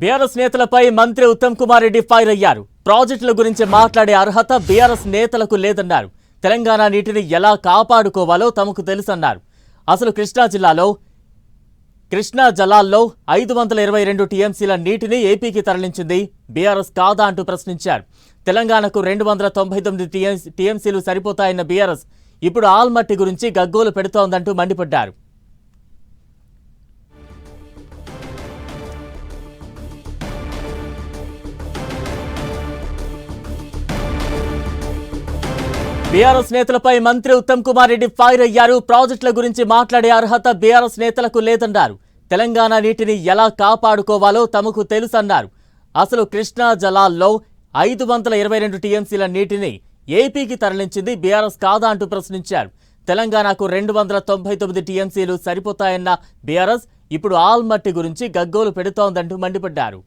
BRS నేతలపై మంత్రి Uttam Kumar Reddy fire అయ్యారు. ప్రాజెక్టుల గురించి మాట్లాడే అర్హత బీఆర్ఎస్ నేతలకు లేదన్నారు. తెలంగాణ నీటిని ఎలా కాపాడుకోవాలో తమకు తెలుసన్నారు. అసలు కృష్ణా జిల్లాలో కృష్ణా జలాల్లో ఐదు వందల ఇరవై రెండు టీఎంసీల నీటిని ఏపీకి తరలించింది బీఆర్ఎస్ కాదా అంటూ ప్రశ్నించారు. తెలంగాణకు రెండు వందల తొంభై తొమ్మిది టీఎంసీలు సరిపోతాయన్న బీఆర్ఎస్ ఇప్పుడు ఆల్మట్టి గురించి గగ్గోలు పెడుతోందంటూ మండిపడ్డారు. బీఆర్ఎస్ నేతలపై మంత్రి ఉత్తమ్ కుమార్ రెడ్డి ఫైర్ అయ్యారు. ప్రాజెక్టుల గురించి మాట్లాడే అర్హత బీఆర్ఎస్ నేతలకు లేదన్నారు. తెలంగాణ నీటిని ఎలా కాపాడుకోవాలో తమకు తెలుసన్నారు. అసలు కృష్ణా జలాల్లో ఐదు వందల ఇరవై రెండు టీఎంసీల నీటిని ఏపీకి తరలించింది బీఆర్ఎస్ కాదా అంటూ ప్రశ్నించారు. తెలంగాణకు రెండు వందల తొంభై తొమ్మిది టీఎంసీలు సరిపోతాయన్న బీఆర్ఎస్ ఇప్పుడు ఆల్మట్టి గురించి గగ్గోలు పెడుతోందంటూ మండిపడ్డారు.